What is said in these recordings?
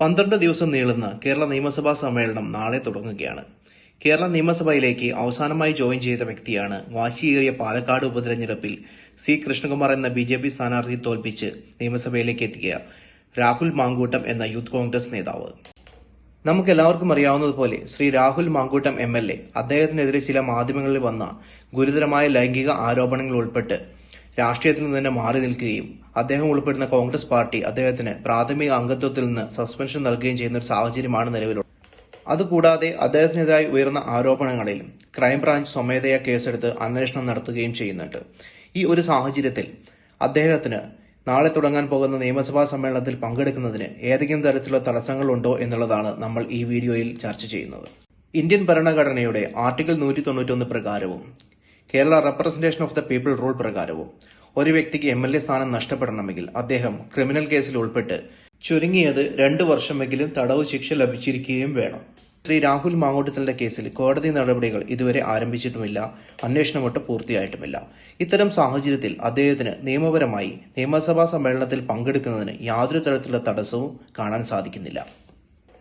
പന്ത്രണ്ട് ദിവസം നീളുന്ന കേരള നിയമസഭാ സമ്മേളനം നാളെ തുടങ്ങുകയാണ്. കേരള നിയമസഭയിലേക്ക് അവസാനമായി ജോയിൻ ചെയ്ത വ്യക്തിയാണ് വാശിയേറിയ പാലക്കാട് ഉപതെരഞ്ഞെടുപ്പിൽ സി കൃഷ്ണകുമാർ എന്ന ബി ജെ പി സ്ഥാനാർത്ഥി തോൽപ്പിച്ച് നിയമസഭയിലേക്ക് എത്തിയ രാഹുൽ മാങ്കൂട്ടം എന്ന യൂത്ത് കോൺഗ്രസ് നേതാവ്. നമുക്ക് എല്ലാവർക്കും അറിയാവുന്നതുപോലെ Shri Rahul Mamkootathil M L A അദ്ദേഹത്തിനെതിരെ ചില മാധ്യമങ്ങളിൽ വന്ന ഗുരുതരമായ ലൈംഗിക ആരോപണങ്ങൾ ഉൾപ്പെട്ട് രാഷ്ട്രീയത്തിൽ നിന്ന് തന്നെ മാറി നിൽക്കുകയും അദ്ദേഹം ഉൾപ്പെടുന്ന കോൺഗ്രസ് പാർട്ടി അദ്ദേഹത്തിന് പ്രാഥമിക അംഗത്വത്തിൽ നിന്ന് സസ്പെൻഷൻ നൽകുകയും ചെയ്യുന്ന ഒരു സാഹചര്യമാണ് നിലവിലുള്ളത്. അതുകൂടാതെ അദ്ദേഹത്തിനെതിരായി ഉയർന്ന ആരോപണങ്ങളിൽ ക്രൈംബ്രാഞ്ച് സ്വമേധയാ കേസെടുത്ത് അന്വേഷണം നടത്തുകയും ചെയ്യുന്നുണ്ട്. ഈ ഒരു സാഹചര്യത്തിൽ അദ്ദേഹത്തിന് നാളെ തുടങ്ങാൻ പോകുന്ന നിയമസഭാ സമ്മേളനത്തിൽ പങ്കെടുക്കുന്നതിന് ഏതെങ്കിലും തരത്തിലുള്ള തടസ്സങ്ങളുണ്ടോ എന്നുള്ളതാണ് നമ്മൾ ഈ വീഡിയോയിൽ ചർച്ച ചെയ്യുന്നത്. ഇന്ത്യൻ ഭരണഘടനയുടെ ആർട്ടിക്കിൾ നൂറ്റി തൊണ്ണൂറ്റൊന്ന് പ്രകാരവും Kerala representation of the people rule പ്രകാരവും. ഒരു വ്യക്തിക്ക് എം എൽ എ സ്ഥാനം നഷ്ടപ്പെടണമെങ്കിൽ അദ്ദേഹം ക്രിമിനൽ കേസിൽ ഉൾപ്പെട്ട് ചുരുങ്ങിയത് രണ്ടു വർഷമെങ്കിലും തടവ് ശിക്ഷ ലഭിച്ചിരിക്കുകയും വേണം. ശ്രീ രാഹുൽ മാങ്ങോട്ടുത്തലിന്റെ കേസിൽ കോടതി നടപടികൾ ഇതുവരെ ആരംഭിച്ചിട്ടുമില്ല അന്വേഷണമൊട്ട് പൂർത്തിയായിട്ടുമില്ല. ഇത്തരം സാഹചര്യത്തിൽ അദ്ദേഹത്തിന് നിയമപരമായി നിയമസഭാ സമ്മേളനത്തിൽ പങ്കെടുക്കുന്നതിന് യാതൊരു തരത്തിലുള്ള തടസ്സവും കാണാൻ സാധിക്കുന്നില്ല.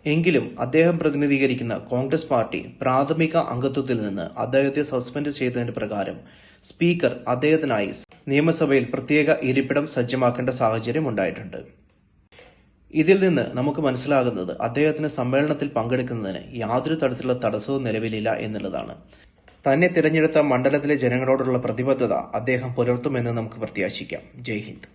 എങ്കിലും അദ്ദേഹം പ്രതിനിധീകരിക്കുന്ന കോൺഗ്രസ് പാർട്ടി പ്രാഥമിക അംഗത്വത്തിൽ നിന്ന് അദ്ദേഹത്തെ സസ്പെൻഡ് ചെയ്തതിന് പ്രകാരം സ്പീക്കർ അദ്ദേഹത്തിനായി നിയമസഭയിൽ പ്രത്യേക ഇരിപ്പിടം സജ്ജമാക്കേണ്ട സാഹചര്യം ഉണ്ടായിട്ടുണ്ട്. ഇതിൽ നിന്ന് നമുക്ക് മനസ്സിലാകുന്നത് അദ്ദേഹത്തിന് സമ്മേളനത്തിൽ പങ്കെടുക്കുന്നതിന് യാതൊരു തരത്തിലുള്ള തടസ്സവും നിലവിലില്ല എന്നുള്ളതാണ്. തന്നെ തിരഞ്ഞെടുത്ത മണ്ഡലത്തിലെ ജനങ്ങളോടുള്ള പ്രതിബദ്ധത അദ്ദേഹം പുലർത്തുമെന്ന് നമുക്ക് പ്രത്യാശിക്കാം. ജയ് ഹിന്ദ്.